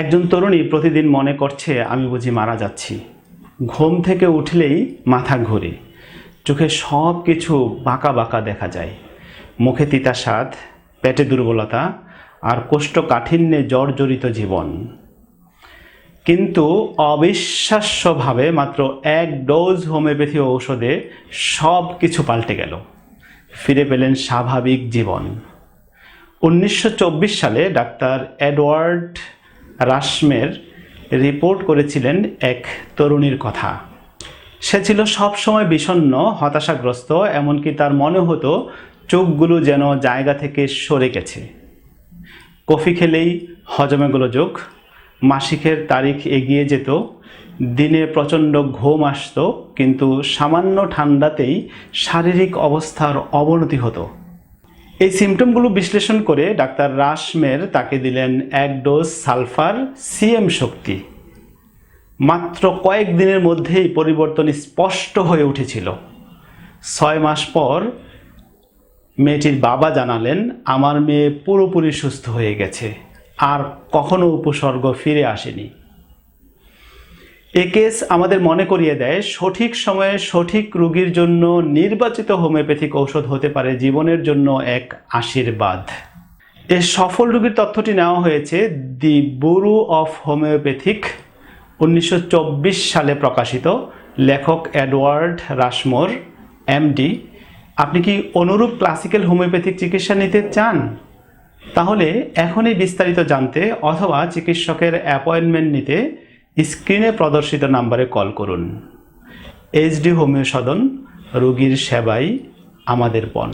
একজন তরুণী প্রতিদিন মনে করছে, আমি বুঝি মারা যাচ্ছি। ঘুম থেকে উঠলেই মাথা ঘুরে। চোখে সব কিছু বাঁকা বাঁকা দেখা যায়। মুখে তিতা স্বাদ পেটে দুর্বলতা আর কোষ্ঠকাঠিন্যে জর্জরিত জীবন। কিন্তু অবিশ্বাস্যভাবে মাত্র এক ডোজ হোমিওপ্যাথি ঔষধে সব কিছু পাল্টে গেল। ফিরে পেলেন স্বাভাবিক জীবন। উনিশশো চব্বিশ সালে ডাক্তার এডওয়ার্ড রাশমের রিপোর্ট করেছিলেন এক তরুণীর কথা। সে ছিল সবসময় বিষণ্ণ, হতাশাগ্রস্ত, এমনকি তার মনে হতো চোখগুলো যেন জায়গা থেকে সরে গেছে। কফি খেলেই হজমে গোলযোগ, মাসিকের তারিখ এগিয়ে যেত, দিনে প্রচণ্ড ঘুম আসতো, কিন্তু সামান্য ঠান্ডাতেই শারীরিক অবস্থার অবনতি হতো। এই সিমটমগুলো বিশ্লেষণ করে ডাক্তার রাশমের তাকে দিলেন এক ডোজ সালফার সিএম শক্তি। মাত্র কয়েক দিনের মধ্যেই পরিবর্তন স্পষ্ট হয়ে উঠেছিল। ছয় মাস পর মেয়েটির বাবা জানালেন, আমার মেয়ে পুরোপুরি সুস্থ হয়ে গেছে। আর কখনো উপসর্গ ফিরে আসেনি। এ কেস আমাদের মনে করিয়ে দেয়, সঠিক সময়ে সঠিক রোগীর জন্য নির্বাচিত হোমিওপ্যাথিক ঔষধ হতে পারে জীবনের জন্য এক আশীর্বাদ। এ সফল রোগীর তথ্যটি নেওয়া হয়েছে দি ব্যুরো অফ হোমিওপ্যাথিক, উনিশশো চব্বিশ সালে প্রকাশিত, লেখক এডওয়ার্ড রাশমোর, এমডি। আপনি কি অনুরূপ ক্লাসিক্যাল হোমিওপ্যাথিক চিকিৎসা নিতে চান? তাহলে এখনই বিস্তারিত জানতে অথবা চিকিৎসকের অ্যাপয়েন্টমেন্ট নিতে স্ক্রিনে প্রদর্শিত নাম্বারে কল করুন। এইচডি হোমিও সদন রোগীর সেবাই আমাদের পণ।